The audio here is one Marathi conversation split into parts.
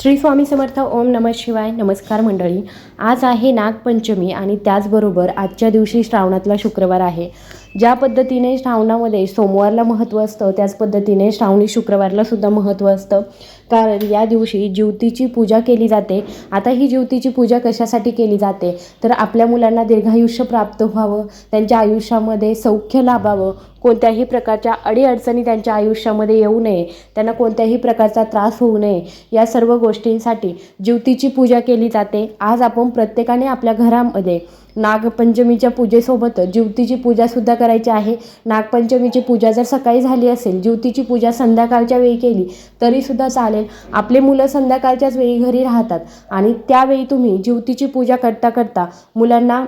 श्री स्वामी समर्थ ओम नमः शिवाय नमस्कार मंडळी. आज आहे नागपंचमी आणि त्याचबरोबर आजच्या दिवशी श्रावणातला शुक्रवार आहे. ज्या पद्धतीने श्रावणामध्ये सोमवारला महत्त्व असतं त्याच पद्धतीने श्रावणी शुक्रवारलासुद्धा महत्त्व असतं. कारण या दिवशी ज्योतीची पूजा केली जाते. आता ही ज्योतीची पूजा कशासाठी केली जाते? तर आपल्या मुलांना दीर्घायुष्य प्राप्त व्हावं त्यांच्या आयुष्यामध्ये सौख्य लाभावं कोणत्याही प्रकारच्या अडीअडचणी त्यांच्या आयुष्यामध्ये येऊ नये त्यांना कोणत्याही प्रकारचा त्रास होऊ नये या सर्व गोष्टींसाठी ज्योतीची पूजा केली जाते. आज आपण प्रत्येकाने आपल्या घरामध्ये नागपंचमीच्या पूजेसोबत ज्योतीची पूजासुद्धा करायची आहे. नागपंचमीची पूजा जर सकाळी झाली असेल ज्योतीची पूजा संध्याकाळच्या वेळी केली तरीसुद्धा चालेल. आपले मुलं संध्याकाळच्याच वेळी घरी राहतात आणि त्यावेळी तुम्ही ज्योतीची पूजा करता करता मुलांना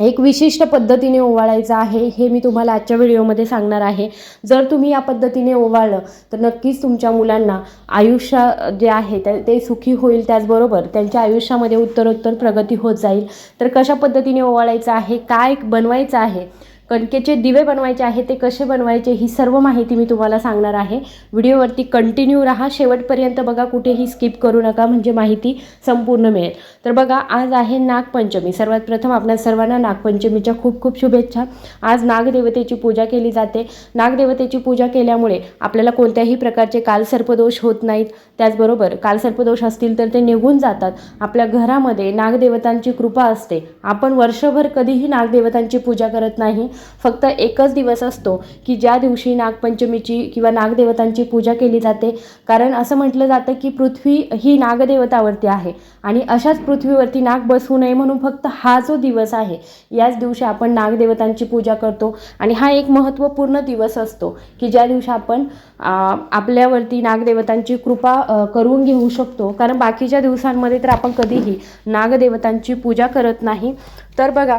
एक विशिष्ट पद्धतीने ओवाळायचं आहे हे मी तुम्हाला आजच्या व्हिडिओमध्ये सांगणार आहे. जर तुम्ही या पद्धतीने ओवाळलं तर नक्कीच तुमच्या मुलांना आयुष्य जे आहे ते ते सुखी होईल त्याचबरोबर त्यांच्या आयुष्यामध्ये उत्तरोत्तर प्रगती होत जाईल. तर कशा पद्धतीने ओवाळायचं आहे काय बनवायचं आहे कणकेचे दिवे बनवायचे आहे ते कसे बनवायचे ही सर्व माहिती मी तुम्हाला सांगणार आहे. व्हिडिओवरती कंटिन्यू राहा शेवटपर्यंत बघा कुठेही स्किप करू नका म्हणजे माहिती संपूर्ण मिळेल. तर बघा आज आहे नागपंचमी. सर्वात प्रथम आपल्या सर्वांना नागपंचमीच्या खूप खूप शुभेच्छा. आज नागदेवतेची पूजा केली जाते. नागदेवतेची पूजा केल्यामुळे आपल्याला कोणत्याही प्रकारचे कालसर्पदोष होत नाहीत. त्याचबरोबर कालसर्पदोष असतील तर ते निघून जातात. आपल्या घरामध्ये नागदेवतांची कृपा असते. आपण वर्षभर कधीही नागदेवतांची पूजा करत नाही. फक्त एकच दिवस असतो की ज्या दिवशी नागपंचमीची किंवा नागदेवतांची पूजा केली जाते. कारण असं म्हटलं जातं की पृथ्वी ही नागदेवतावरती आहे आणि अशाच पृथ्वीवरती नाग बसू नये म्हणून फक्त हा जो दिवस आहे याच दिवशी आपण नागदेवतांची पूजा करतो. आणि हा एक महत्त्वपूर्ण दिवस असतो की ज्या दिवशी आपण आपल्यावरती नागदेवतांची कृपा करून घेऊ शकतो. कारण बाकीच्या दिवसांमध्ये तर आपण कधीही नागदेवतांची पूजा करत नाही. तर बघा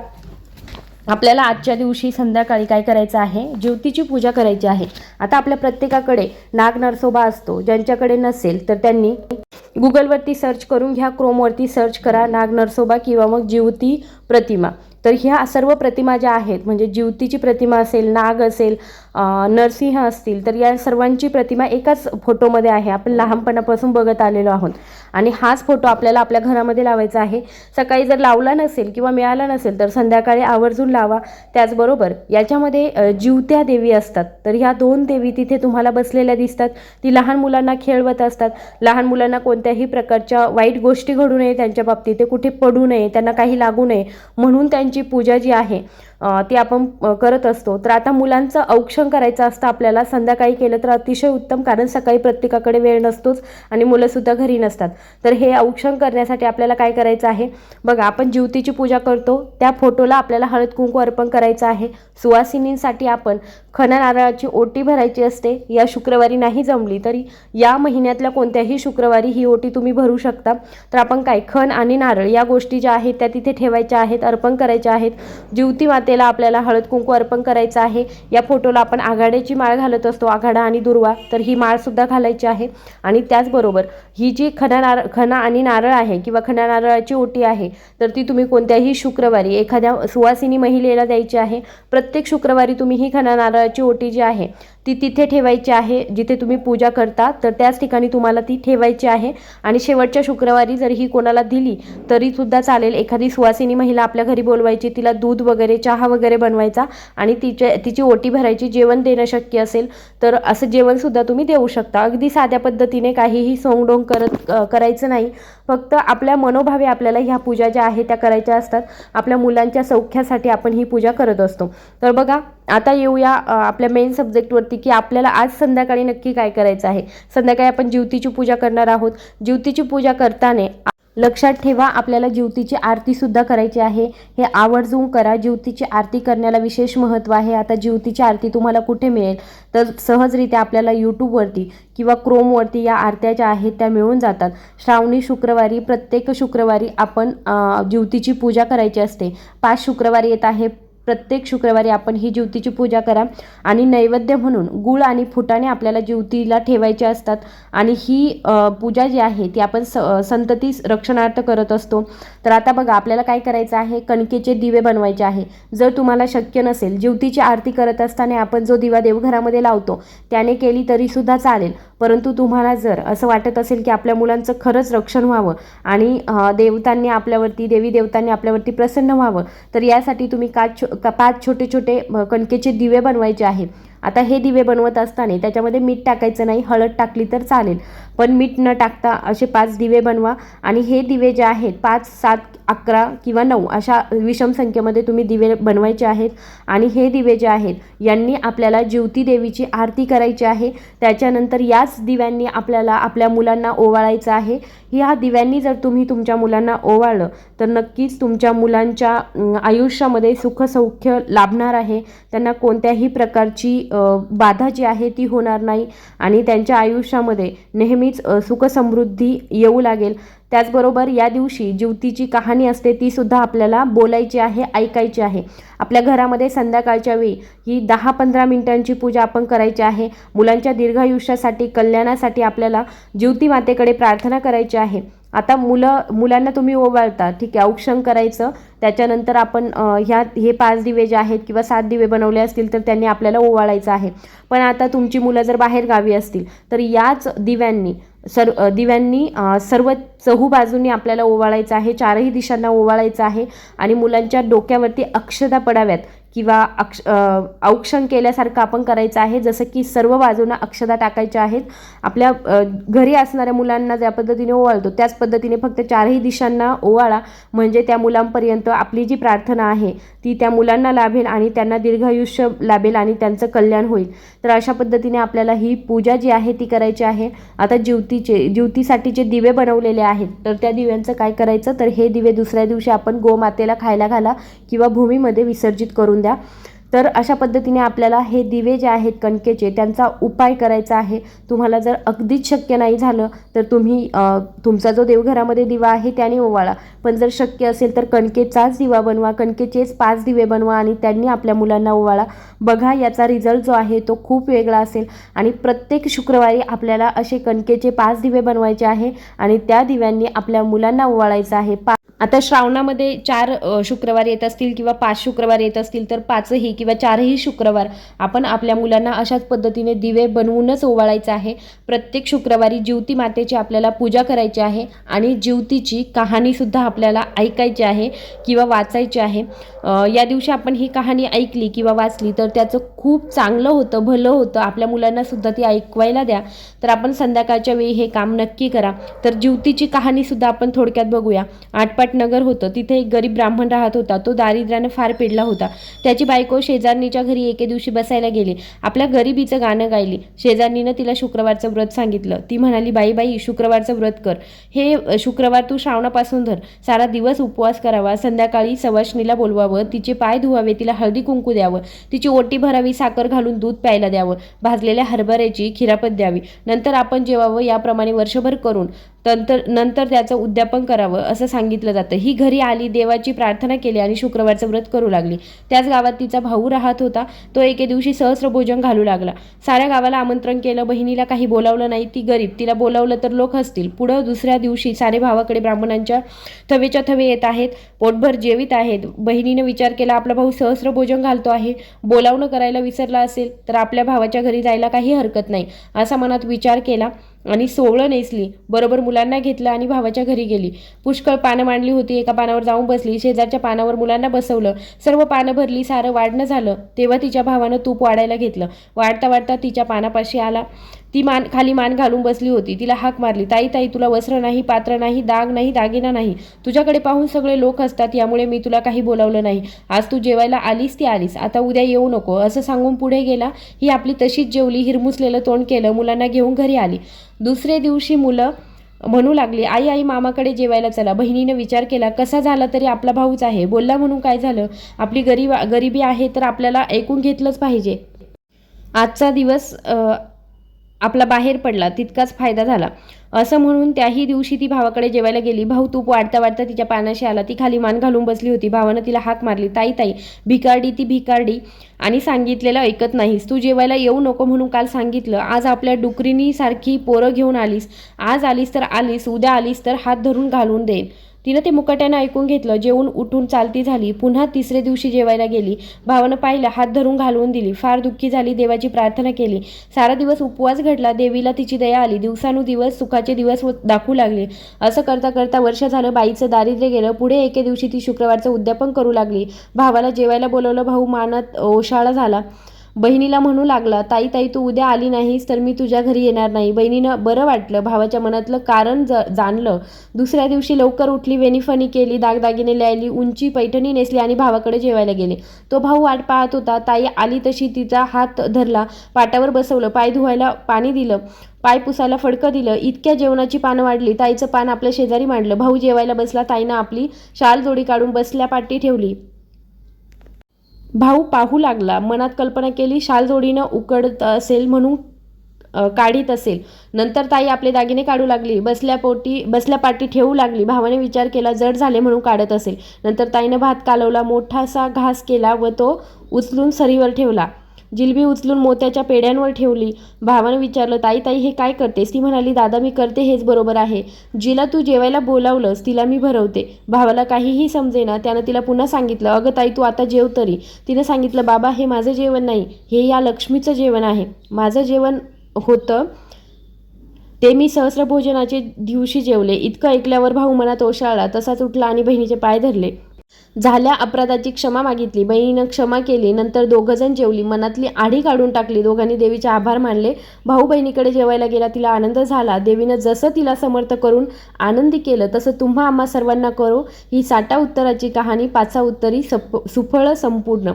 आपल्याला आजच्या दिवशी संध्याकाळी काय करायचं आहे? ज्योतीची पूजा करायची आहे. आता आपल्या प्रत्येकाकडे नाग नरसोबा असतो. ज्यांच्याकडे नसेल तर त्यांनी गुगलवरती सर्च करून घ्या. क्रोमवरती सर्च करा नाग नरसोबा किंवा मग ज्योती प्रतिमा. तर ह्या सर्व प्रतिमा ज्या आहेत म्हणजे ज्योतीची प्रतिमा असेल नाग असेल नरसिंह असतील तर या सर्वांची प्रतिमा एकाच फोटोमध्ये आहे. आपण लहानपणापासून बघत आलेलो आहोत. आणि हाच फोटो आपल्याला आपल्या घरामध्ये लावायचा आहे. सकाळी जर लावला नसेल किंवा मिळाला नसेल तर संध्याकाळी आवर्जून लावा. त्याचबरोबर याच्यामध्ये जीवत्या जिवत्या देवी असतात. तर ह्या दोन देवी तिथे तुम्हाला बसलेल्या दिसतात. ती लहान मुलांना खेळवत असतात. लहान मुलांना कोणत्याही प्रकारच्या वाईट गोष्टी घडू नये त्यांच्या बाबतीत. ते कुठे पडू नये त्यांना काही लागू नये. म्हणून त्यांची देवीची पूजा जी आहे ती आपण करत असतो. तर आता मुलांचं औक्षण करायचं असतं आपल्याला. संध्याकाळी केलं तर अतिशय उत्तम कारण सकाळी प्रत्येकाकडे वेळ नसतोच आणि मुलंसुद्धा घरी नसतात. तर हे औक्षण करण्यासाठी आपल्याला काय करायचं आहे? बघा आपण ज्योतीची पूजा करतो. त्या फोटोला आपल्याला हळद कुंकू अर्पण करायचं आहे. सुवासिनींसाठी आपण खणा नारळाची ओटी भरायची असते. या शुक्रवारी नाही जमली तरी या महिन्यातल्या कोणत्याही शुक्रवारी ही ओटी तुम्ही भरू शकता. तर आपण काय खण आणि नारळ या गोष्टी ज्या आहेत त्या तिथे ठेवायच्या आहेत अर्पण करायच्या आहेत. ज्योती मातेला आपल्याला हळद कुंकू अर्पण करायचं आहे. या फोटोला आपण आघाड्याची माळ घालत असतो आघाडा आणि दुर्वा. तर ही माळसुद्धा घालायची आहे. आणि त्याचबरोबर ही जी खना नारळ खना आणि नारळ आहे किंवा खना नारळाची ओटी आहे तर ती तुम्ही कोणत्याही शुक्रवारी एखाद्या सुवासिनी महिलेला द्यायची आहे. प्रत्येक शुक्रवारी तुम्ही ही खना नारळाची ओटी जी आहे ती तिथे ठेवायची आहे जिथे तुम्ही पूजा करता तर त्याच ठिकाणी तुम्हाला ती ठेवायची आहे. आणि शेवटच्या शुक्रवारी जर ही कोणाला दिली तरीसुद्धा चालेल. एखादी सुवासिनी महिला आपल्या घरी बोलवायची तिला दूध वगैरे चहा वगैरे बनवायचा आणि तिच्या तिची ओटी भरायची जेवण देणं शक्य असेल तर असं जेवणसुद्धा तुम्ही देऊ शकता. अगदी साध्या पद्धतीने काहीही सोंगडोंग करत करायचं नाही. फक्त आपल्या मनोभावे आपल्याला ह्या पूजा ज्या आहेत त्या करायच्या असतात. आपल्या मुलांच्या सौख्यासाठी आपण ही पूजा करत असतो. तर बघा आता येऊया आपल्या मेन सब्जेक्टवरती की आपल्याला आज संध्याकाळी नक्की काय करायचं आहे. संध्याकाळी आपण ज्योतीची पूजा करणार आहोत. ज्योतीची पूजा करताना लक्षात ठेवा आपल्याला ज्योतीची आरतीसुद्धा करायची आहे. हे आवर्जून करा. ज्योतीची आरती करण्याला विशेष महत्त्व आहे. आता ज्योतीची आरती तुम्हाला कुठे मिळेल? तर सहजरित्या आपल्याला यूट्यूबवरती किंवा क्रोमवरती या आरत्या ज्या आहेत त्या मिळून जातात. श्रावणी शुक्रवारी प्रत्येक शुक्रवारी आपण ज्योतीची पूजा करायची असते. पाच शुक्रवारी येत आहे प्रत्येक शुक्रवारी आपण ही ज्योतीची पूजा करा आणि नैवेद्य म्हणून गुळ आणि फुटाणे आपल्याला ज्योतीला ठेवायचे असतात. आणि ही पूजा जी आहे ती आपण स संतती रक्षणार्थ करत असतो. तर आता बघा आपल्याला काय करायचं आहे? कणकेचे दिवे बनवायचे आहे. जर तुम्हाला शक्य नसेल ज्योतीची आरती करत असताना आपण जो दिवा देवघरामध्ये लावतो त्याने केली तरीसुद्धा चालेल. परंतु तुम्हाला जर असं वाटत असेल की आपल्या मुलांचं खरंच रक्षण व्हावं आणि देवतांनी आपल्यावरती देवी देवतांनी आपल्यावरती प्रसन्न व्हावं तर यासाठी तुम्ही काच का पाच छोटे छोटे कणकेचे दिवे बनवायचे आहे. आता हे दिवे बनवत असताना त्याच्यामध्ये मीठ टाकायचं नाही हळद टाकली तर चालेल. पण मीठ न टाकता असे पाच दिवे बनवा आणि हे दिवे जे आहेत पाच सात अकरा किंवा नऊ अशा विषम संख्येमध्ये तुम्ही दिवे बनवायचे आहेत. आणि हे दिवे जे आहेत यांनी आपल्याला ज्योती देवीची आरती करायची आहे. त्याच्यानंतर याच दिव्यांनी आपल्याला आपल्या मुलांना ओवाळायचं आहे. ह्या दिव्यांनी जर तुम्ही तुमच्या मुलांना ओवाळलं तर नक्कीच तुमच्या मुलांच्या आयुष्यामध्ये सुखसौख्य लाभणार आहे. त्यांना कोणत्याही प्रकारची बाधा जी आहे ती होणार नाही आणि त्यांच्या आयुष्यामध्ये नेहमीच सुखसमृद्धी येऊ लागेल. त्याचबरोबर या दिवशी ज्युतीची कहाणी असते ती सुद्धा आपल्याला बोलायची आहे ऐकायची आहे. आपल्या घरामध्ये संध्याकाळच्या वेळी ही दहा पंधरा मिनिटांची पूजा आपण करायची आहे. मुलांच्या दीर्घायुष्यासाठी कल्याणासाठी आपल्याला ज्युती मातेकडे प्रार्थना करायची आहे. आता मुलं मुलांना तुम्ही ओवाळता ठीक आहे औक्षण करायचं त्याच्यानंतर आपण ह्या हे पाच दिवे जे आहेत किंवा सात दिवे बनवले असतील तर त्यांनी आपल्याला ओवाळायचं आहे. पण आता तुमची मुलं जर बाहेर गावी असतील तर याच दिव्यांनी सर्व दिव्यांनी सर्व चहू बाजूनी आपल्याला ओवाळायचं आहे चारही दिशांना ओवाळायचं आहे आणि मुलांच्या डोक्यावरती अक्षदा पडाव्यात. किंवा अक्ष औक्षण केल्यासारखं आपण करायचं आहे. जसं की सर्व बाजूंना अक्षदा टाकायच्या आहेत. आपल्या घरी असणाऱ्या मुलांना ज्या पद्धतीने ओवाळतो त्याच पद्धतीने फक्त चारही दिशांना ओवाळा. म्हणजे त्या मुलांपर्यंत आपली जी प्रार्थना आहे ती त्या मुलांना लाभेल आणि त्यांना दीर्घायुष्य लाभेल आणि त्यांचं कल्याण होईल. तर अशा पद्धतीने आपल्याला ही पूजा जी आहे ती करायची आहे. आता ज्योतीचे ज्योतीसाठी जे दिवे बनवलेले आहेत तर त्या दिव्यांचं काय करायचं? तर हे दिवे दुसऱ्या दिवशी आपण गोमातेला खायला घाला किंवा भूमीमध्ये विसर्जित करून द्या तर अशा पद्धतीने आपल्याला हे दिवे जे आहेत कणकेचे त्यांचा उपाय करायचा आहे. तुम्हाला जर अगदीच शक्य नाही झालं तर तुम्ही तुमचा जो देवघरामध्ये दिवा आहे त्याने ओवाळा. पण जर शक्य असेल तर कणकेचाच दिवा बनवा कणकेचेच पाच दिवे बनवा आणि त्यांनी आपल्या मुलांना ओवाळा. बघा याचा रिझल्ट जो आहे तो खूप वेगळा असेल आणि प्रत्येक शुक्रवारी आपल्याला असे कणकेचे पाच दिवे बनवायचे आहे आणि त्या दिव्यांनी आपल्या मुलांना ओवाळायचं आहे. पा आता श्रावणामध्ये चार शुक्रवार येत असतील किंवा पाच शुक्रवार येत असतील तर पाचही किंवा चारही शुक्रवार आपण आपल्या मुलांना अशाच पद्धतीने दिवे बनवूनच ओवाळायचं आहे. प्रत्येक शुक्रवारी जिवती मातेची आपल्याला पूजा करायची आहे आणि जीवतीची कहाणीसुद्धा आपल्याला ऐकायची आहे किंवा वाचायची आहे. या दिवशी आपण ही कहाणी ऐकली किंवा वाचली तर त्याचं खूप चांगलं होतं भलं होतं. आपल्या मुलांनासुद्धा ती ऐकवायला द्या. तर आपण संध्याकाळच्या वेळी हे काम नक्की करा. तर जीवतीची कहाणीसुद्धा आपण थोडक्यात बघूया. आटपाट नगर होतं. तिथे एक गरीब ब्राह्मण राहत होता. तो दारिद्र्यानं फार पेडला होता. त्याची बायको शेजारणीच्या घरी एके दिवशी बसायला गेली. आपल्या गरिबीचं गाणं गायली. शेजारणीनं तिला शुक्रवारचं व्रत सांगितलं. ती म्हणाली बाई बाई शुक्रवारचं व्रत कर. हे शुक्रवार तू श्रावणापासून धर. सारा दिवस उपवास करावा. संध्याकाळी सवाशणीला बोलवावं. तिचे पाय धुवावे. तिला हळदी कुंकू द्यावं. तिची ओटी भरावी. साखर घालून दूध प्यायला द्यावं. भाजलेल्या हरभऱ्याची खिरापत द्यावी. नंतर आपण जेवावं. याप्रमाणे वर्षभर करून नंतर नंतर त्याचं उद्यापन करावं असं सांगितलं जातं. ही घरी आली देवाची प्रार्थना केली आणि शुक्रवारचं व्रत करू लागली. त्याच गावात तिचा भाऊ राहत होता. तो एके दिवशी सहस्र भोजन घालू लागला. साऱ्या गावाला आमंत्रण केलं. बहिणीला काही बोलावलं नाही. ती गरीब. तिला बोलावलं तर लोक हसतील. पुढं दुसऱ्या दिवशी सारे भावाकडे ब्राह्मणांच्या थवेच्या थवे येत आहेत. पोटभर जेवित आहेत. बहिणीने विचार केला आपला भाऊ सहस्र भोजन घालतो आहे. बोलावणं करायला विसरला असेल तर आपल्या भावाच्या घरी जायला काही हरकत नाही. असा मनात विचार केला. आणि सोवळं नेसली बरोबर मुलांना घेतलं आणि भावाच्या घरी गेली. पुष्कळ पानं मांडली होती एका पानावर जाऊन बसली शेजारच्या पानावर मुलांना बसवलं. सर्व पानं भरली सारं वाढणं झालं तेव्हा तिच्या भावानं तूप वाढायला घेतलं. वाढता वाढता तिच्या पानापाशी आला. ती मान खाली मान घालून बसली होती. तिला हाक मारली. ताई ताई तुला वस्त्र नाही पात्र नाही दाग नाही दागिना नाही. तुझ्याकडे पाहून सगळे लोक असतात. यामुळे मी तुला काही बोलावलं नाही. आज तू जेवायला आलीस ती आलीस. आता उद्या येऊ नको. असं सांगून पुढे गेला. ही आपली तशीच जेवली. हिरमुसलेलं तोंड केलं. मुलांना घेऊन घरी आली. दुसरे दिवशी मुलं म्हणू लागली आई आई मामाकडे जेवायला चला. बहिणीनं विचार केला कसा झाला तरी आपला भाऊच आहे. बोलला म्हणून काय झालं? आपली गरीब गरिबी आहे तर आपल्याला ऐकून घेतलंच पाहिजे. आजचा दिवस आपला बाहेर पडला तितकाच फायदा झाला. असं म्हणून त्याही दिवशी ती भावाकडे जेवायला गेली. भाऊ तूप वाढता वाढता तिच्या पानाशी आला. ती खाली मान घालून बसली होती. भावानं तिला हाक मारली. ताई ताई भिकारडी ती भिकारडी. आणि सांगितलेलं ऐकत नाहीस. तू जेवायला येऊ नको म्हणून काल सांगितलं. आज आपल्या डुकरीनीसारखी पोरं घेऊन आलीस. आज आलीस तर आलीस. उद्या आलीस तर हात धरून घालून देईन. तिनं ते मुकाट्यानं ऐकून घेतलं जेवून उठून चालती झाली. पुन्हा तिसरे दिवशी जेवायला गेली. भावानं पाहिलं हात धरून घालवून दिली. फार दुःखी झाली देवाची प्रार्थना केली. सारा दिवस उपवास घडला देवीला तिची दया आली. दिवसानुदिवस सुखाचे दिवस दाखवू लागले. असं करता करता वर्ष झालं बाईचं दारिद्र्य गेलं. पुढे एके दिवशी ती शुक्रवारचं उद्यापन करू लागली. भावाला जेवायला बोलवलं भाऊ मानत ओशाळा झाला. बहिणीला म्हणू लागला ताई ताई तू उद्या आली नाहीस तर मी तुझ्या घरी येणार नाही. बहिणीनं बरं वाटलं भावाच्या मनातलं कारण ज जाणलं. दुसऱ्या दिवशी लवकर उठली वेणीफणी केली दागदागिने लिहायली उंची पैठणी नेसली आणि भावाकडे जेवायला गेले. तो भाऊ वाट पाहत होता. ताई आली तशी तिचा हात धरला पाटावर बसवलं पाय धुवायला पाणी दिलं पाय पुसायला फडकं दिलं. इतक्या जेवणाची पानं वाढली. ताईचं पान आपल्या शेजारी मांडलं. भाऊ जेवायला बसला. ताईनं आपली शाल जोडी काढून बसल्या पाठी ठेवली. भाऊ पाहू लागला. मनात कल्पना केली शाल जोडीनं उकडत असेल म्हणून काढीत असेल. नंतर ताई आपले दागिने काढू लागली. बसल्या पोटी बसल्या पाटी ठेवू लागली. भावाने विचार केला जड झाले म्हणून काढत असेल. नंतर ताईनं भात कालवला मोठासा घास केला व तो उचलून सरीवर ठेवला. जिलबी उचलून मोत्याच्या पेड्यांवर ठेवली. भावानं विचारलं ताई ताई हे काय करतेस? ती म्हणाली दादा मी करते हेच बरोबर आहे. जिला तू जेवायला बोलावलंस तिला मी भरवते. भावाला काहीही समजेना त्यानं तिला पुन्हा सांगितलं अगं ताई तू आता जेव तरी. तिनं सांगितलं बाबा हे माझं जेवण नाही हे या लक्ष्मीचं जेवण आहे. माझं जेवण होतं ते मी सहस्रभोजनाचे दिवशी जेवले. इतकं ऐकल्यावर भाऊ मनात ओशाळला तसाच उठला आणि बहिणीचे पाय धरले. झाल्या अपराधाची क्षमा मागितली. बहिणीनं क्षमा केली. नंतर दोघंजण जेवली. मनातली आढी काढून टाकली. दोघांनी देवीचे आभार मानले. भाऊ बहिणीकडे जेवायला गेला. तिला आनंद झाला. देवीनं जसं तिला समर्थ करून आनंदी केलं तसं तुम्हा आम्हा सर्वांना करो. ही साठा उत्तराची कहाणी पाचा उत्तरी सप सुफळ संपूर्ण.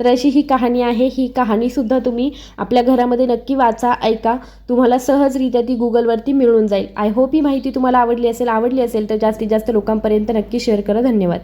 तर अशी ही कहाणी आहे. ही कहाणीसुद्धा तुम्ही आपल्या घरामध्ये नक्की वाचा ऐका. तुम्हाला सहजरित्या ती गुगलवरती मिळून जाईल. आय होप ही माहिती तुम्हाला आवडली असेल आवडली असेल तर जास्तीत जास्त लोकांपर्यंत नक्की शेअर करा. धन्यवाद.